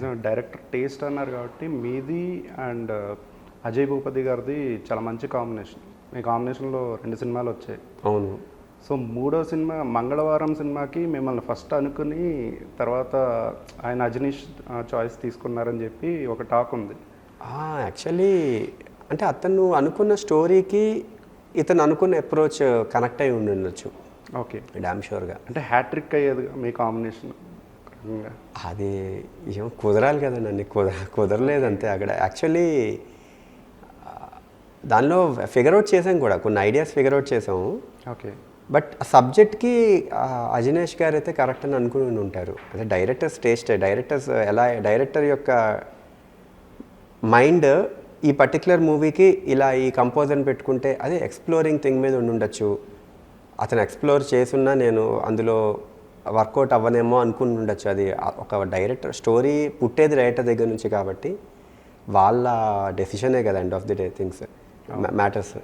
నిజం director taste అన్నారు కాబట్టి మీది అండ్ అజయ్ భూపతి గారిది చాలా మంచి కాంబినేషన్. మీ కాంబినేషన్లో రెండు సినిమాలు వచ్చాయి. అవును. సో మూడో సినిమా మంగళవారం సినిమాకి మిమ్మల్ని ఫస్ట్ అనుకుని తర్వాత ఆయన అజనీష్ చాయిస్ తీసుకున్నారని చెప్పి ఒక టాక్ ఉంది. యాక్చువల్లీ అంటే అతను అనుకున్న స్టోరీకి ఇతను అనుకున్న అప్రోచ్ కనెక్ట్ అయి ఉండి ఉండొచ్చు ఓకే డామ్ షూర్గా అంటే హ్యాట్రిక్ అయ్యేది మీ కాంబినేషన్. అది ఏం కుదరాలి కదండి. అన్ని కుదర కుదరలేదు అంతే అక్కడ. యాక్చువల్లీ దానిలో ఫిగర్ అవుట్ చేసాం కూడా. కొన్ని ఐడియాస్ ఫిగర్ అవుట్ చేసాము. ఓకే. బట్ సబ్జెక్ట్కి అజినేష్ గారు అయితే కరెక్ట్ అని అనుకుని ఉంటారు. అదే డైరెక్టర్స్ టేస్ట్ డైరెక్టర్స్ ఎలా డైరెక్టర్ యొక్క మైండ్ ఈ పర్టికులర్ మూవీకి ఇలా ఈ కంపోజర్ని పెట్టుకుంటే అదే ఎక్స్ప్లోరింగ్ థింగ్ మీద ఉండి ఉండొచ్చు అతను ఎక్స్ప్లోర్ చేసున్నా నేను అందులో వర్కౌట్ అవ్వనేమో అనుకుని ఉండొచ్చు. అది ఒక డైరెక్టర్ స్టోరీ పుట్టేది డైరెక్టర్ దగ్గర నుంచి కాబట్టి వాళ్ళ డెసిషనే కదా end of the day things matters.